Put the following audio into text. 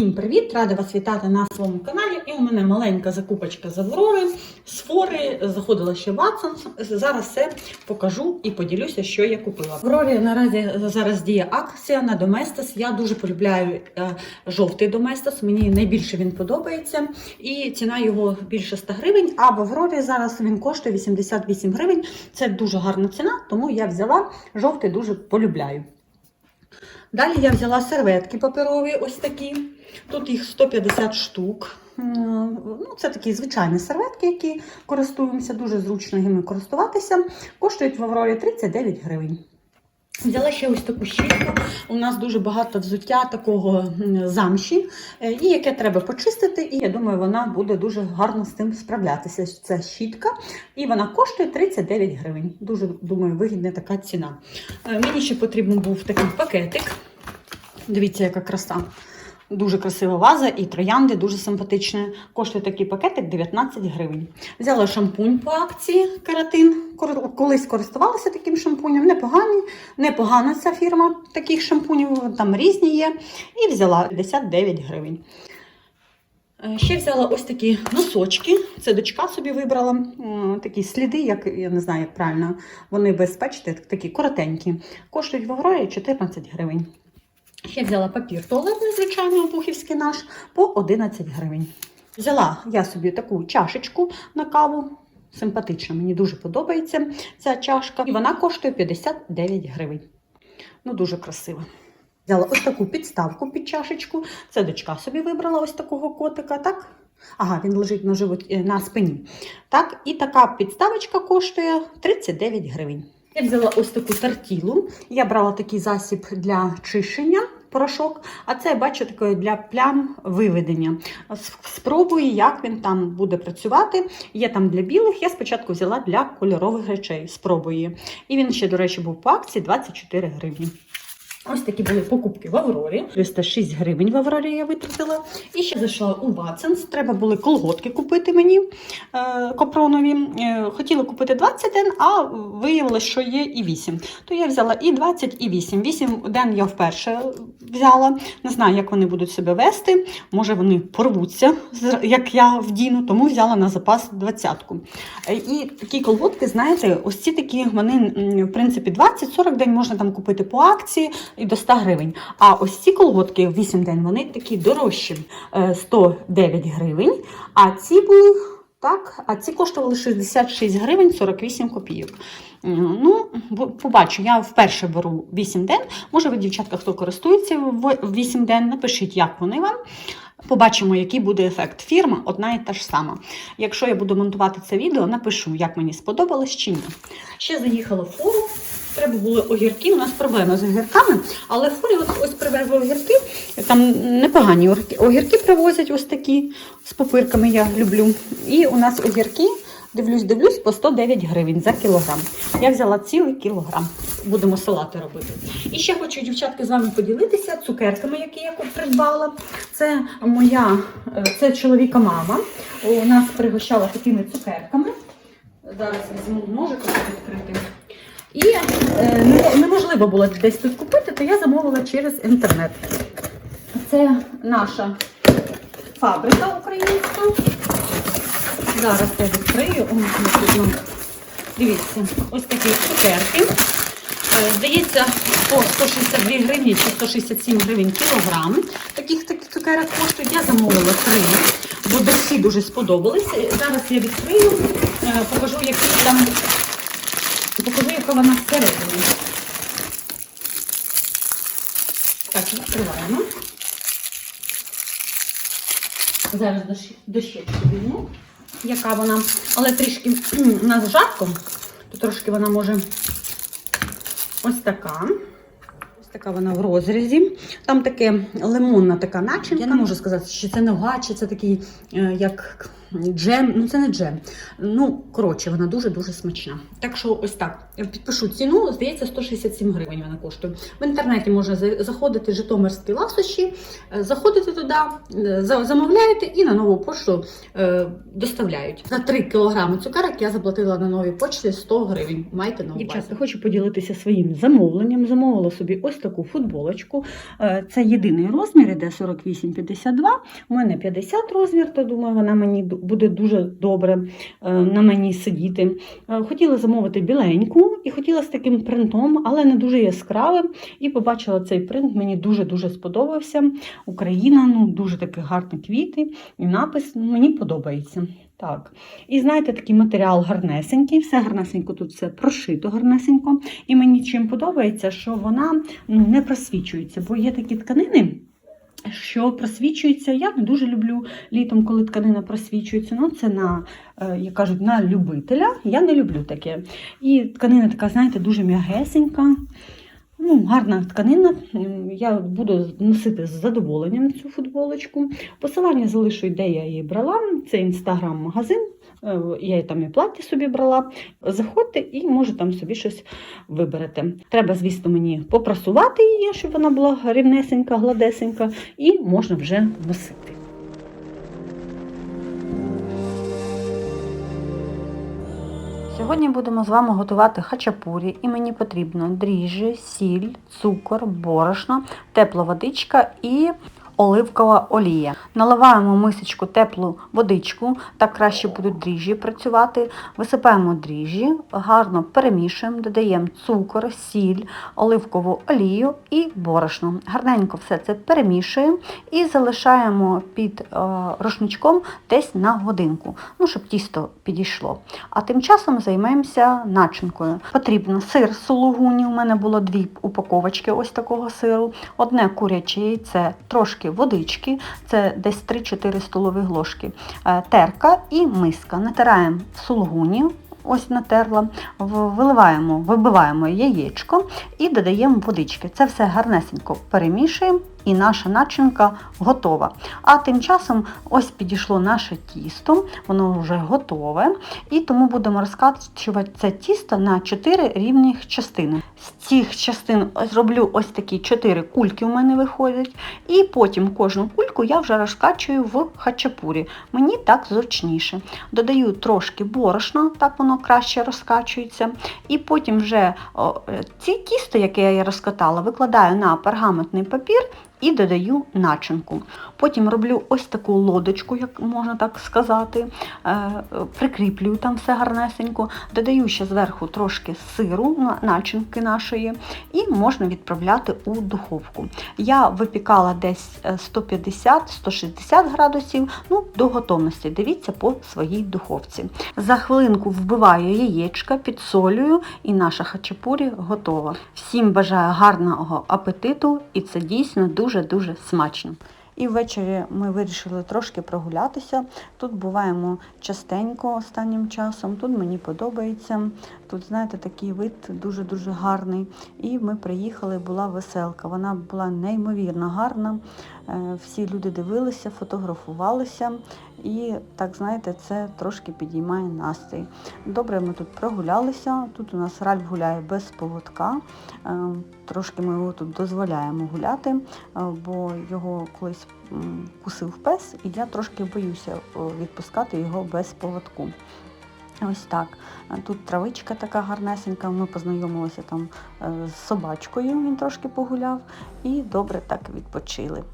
Всім привіт! Рада вас вітати на своєму каналі. І у мене маленька закупочка з Аврори, з фори. Заходила ще в Atsons. Зараз все покажу і поділюся, що я купила. В Аврорі наразі зараз діє акція на Доместос. Я дуже полюбляю е, жовтий Доместос. Мені найбільше він подобається. І ціна його більше 100 гривень. А в Аврорі зараз він коштує 88 гривень. Це дуже гарна ціна, тому я взяла жовтий, дуже полюбляю. Далі я взяла серветки паперові, ось такі. Тут їх 150 штук. Ну, це такі звичайні серветки, які користуємося, дуже зручно ними користуватися. Коштують в Аврорі 39 гривень. Взяла ще ось таку щітку. У нас дуже багато взуття такого замші, е, і яке треба почистити. І я думаю, вона буде дуже гарно з тим справлятися. Це щітка, і вона коштує 39 гривень. Дуже думаю, вигідна така ціна. Е, Мені ще потрібен був такий пакетик. Дивіться, яка краса. Дуже красива ваза і троянди, дуже симпатичні. Коштує такий пакетик 19 гривень. Взяла шампунь по акції Каратин. Колись користувалася таким шампунем. Непоганий, непогана ця фірма таких шампунів, там різні є. І взяла 59 гривень. Е, Ще взяла ось такі носочки. Це дочка собі вибрала. Такі сліди, як я не знаю, як правильно. Вони без, бачите, такі коротенькі. Коштують в Аврорі 14 гривень. Ще взяла папір туалетний, звичайно, обухівський наш, по 11 гривень. Взяла я собі таку чашечку на каву. Симпатична, мені дуже подобається ця чашка. І вона коштує 59 гривень. Ну, дуже красиво. Взяла ось таку підставку під чашечку. Це дочка собі вибрала ось такого котика, так? Ага, він лежить на животі, е, на спині. Так, і така підставочка коштує 39 гривень. Я взяла ось таку тартілу. Я брала такий засіб для чищення. Порошок, а це бачу таке для плям виведення. Спробую, як він там буде працювати. Є там для білих. Я спочатку взяла для кольорових речей. Спробую. І він ще, до речі, був по акції 24 гривні. Ось такі були покупки в Аврорі. 306 гривень в Аврорі я витратила. І ще зайшла у Ватсенс. Треба були колготки купити мені е, капронові. Е, хотіла купити 20 ден, а виявилось, що є і 8. То я взяла і 20, і 8. 8 ден я вперше взяла. Не знаю, як вони будуть себе вести. Може, вони порвуться, як я вдіну, тому взяла на запас 20-ку. Е, І такі колготки, знаєте, ось ці такі, вони, в принципі, 20-40 день можна там купити по акції і до 100 гривень. А ось ці колготки 8 день, вони такі дорожчі, е, 109 гривень. А ці були. Так, а ці коштували 66 гривень 48 копійок. Ну, побачу, я вперше беру 8 ден. Може, ви, дівчатка, хто користується в в 8 ден, напишіть, як вони вам. Побачимо, який буде ефект. Фірма одна і та ж сама. Якщо я буду монтувати це відео, напишу, як мені сподобалось чи ні. Ще заїхала фуру. Треба були огірки. У нас проблема з огірками, але фурі ось, ось привезли огірки. Там непогані огірки. Огірки привозять ось такі з попирками, я люблю. І у нас огірки, дивлюсь, дивлюсь, по 109 гривень за кілограм. Я взяла цілий кілограм. Будемо салати робити. І ще хочу, дівчатки, з вами поділитися цукерками, які я придбала. Це моя, е, це чоловіка мама. У нас пригощала такими цукерками. Зараз візьму ножик відкрити. І е, неможливо було десь тут купити, то я замовила через інтернет. Це наша фабрика українська. Зараз я відкрию. Потрібно. Дивіться, ось такі цукерки. Е, Здається, по 162 гривні чи 167 гривень кілограм. Таких таких цукерок коштують. Я замовила три, бо всі дуже сподобалися. Зараз я відкрию, е, покажу, які там Покажу, яка вона всередині. Так, відкриваємо. Зараз дощ- дощечку візьму, яка вона, але трішки у нас то трошки вона може ось така. Ось така вона в розрізі. Там таке лимонна така начинка. Я не можу сказати, чи це нога, чи це такий, е, як джем, ну це не джем. Ну, коротше, вона дуже-дуже смачна. Так що ось так. Підпишу ціну, здається, 167 гривень вона коштує. В інтернеті можна заходити житомирські ласощі, е, заходите туди, е, замовляєте і на нову пошту е, доставляють. За 3 кілограми цукерок я заплатила на новій почті 100 гривень. Майте на увазі. Дівчатка, хочу поділитися своїм замовленням. Замовила собі ось таку футболочку. Це єдиний розмір, іде 48-52. У мене 50 розмір, то думаю, вона мені буде дуже добре е, на мені сидіти. Е, Хотіла замовити біленьку і хотіла з таким принтом, але не дуже яскравим. І побачила цей принт, мені дуже-дуже сподобався. Україна, ну дуже такі гарні квіти, і напис ну, мені подобається. Так. І знаєте, такий матеріал гарнесенький, все гарнесенько, тут все прошито гарнесенько. І мені чим подобається, що вона ну, не просвічується, бо є такі тканини. Що просвічується, я не дуже люблю літом, коли тканина просвічується. Ну, це на, е, як кажуть, на любителя. Я не люблю таке. І тканина така, знаєте, дуже м'ягесенька. Ну, гарна тканина. Я буду носити з задоволенням цю футболочку. Посилання залишу, де я її брала. Це інстаграм-магазин. Е, Я там і плаття собі брала. Заходьте і може там собі щось виберете. Треба, звісно, мені попрасувати її, щоб вона була рівнесенька, гладесенька, і можна вже носити. Сьогодні будемо з вами готувати хачапурі, і мені потрібно дріжджі, сіль, цукор, борошно, тепла водичка і оливкова олія. Наливаємо в мисочку теплу водичку, так краще будуть дріжджі працювати. Висипаємо дріжджі, гарно перемішуємо, додаємо цукор, сіль, оливкову олію і борошно. Гарненько все це перемішуємо і залишаємо під е, рушничком десь на годинку, ну, щоб тісто підійшло. А тим часом займемося начинкою. Потрібно сир сулугуні. У мене було дві упаковочки ось такого сиру, одне куряче яйце, трошки водички, це десь 3-4 столові ложки, е, терка і миска. Натираємо в сулгуні, Ось натерла, виливаємо, вибиваємо яєчко і додаємо водички. Це все гарнесенько перемішуємо і наша начинка готова. А тим часом ось підійшло наше тісто, воно вже готове. І тому будемо розкачувати це тісто на 4 рівних частини. З цих частин зроблю ось такі 4 кульки у мене виходять. І потім кожну кульку я вже розкачую в хачапурі. Мені так зручніше. Додаю трошки борошна, так воно краще розкачується. І потім вже е, ці тісто, яке я розкатала, викладаю на пергаментний папір і додаю начинку. Потім роблю ось таку лодочку, як можна так сказати, е, е, прикріплюю там все гарнесенько, додаю ще зверху трошки сиру, начинки нашої, і можна відправляти у духовку. Я випікала десь е, 150-160 градусів, ну, до готовності. Дивіться по своїй духовці. За хвилинку вбиваю яєчка, підсолюю, і наша хачапурі готова. Всім бажаю гарного апетиту, і це дійсно дуже-дуже смачно. І ввечері ми вирішили трошки прогулятися. Тут буваємо частенько останнім часом. Тут мені подобається. Тут, знаєте, такий вид дуже-дуже гарний. І ми приїхали, була веселка. Вона була неймовірно гарна. Е, Всі люди дивилися, фотографувалися. І так, знаєте, це трошки підіймає настрій. Добре, ми тут прогулялися. Тут у нас Ральф гуляє без поводка. Е, Трошки ми його тут дозволяємо гуляти, е, бо його колись кусив пес, і я трошки боюся е, відпускати його без поводку. Ось так. Тут травичка така гарнесенька. Ми познайомилися там з собачкою, він трошки погуляв, і добре так відпочили.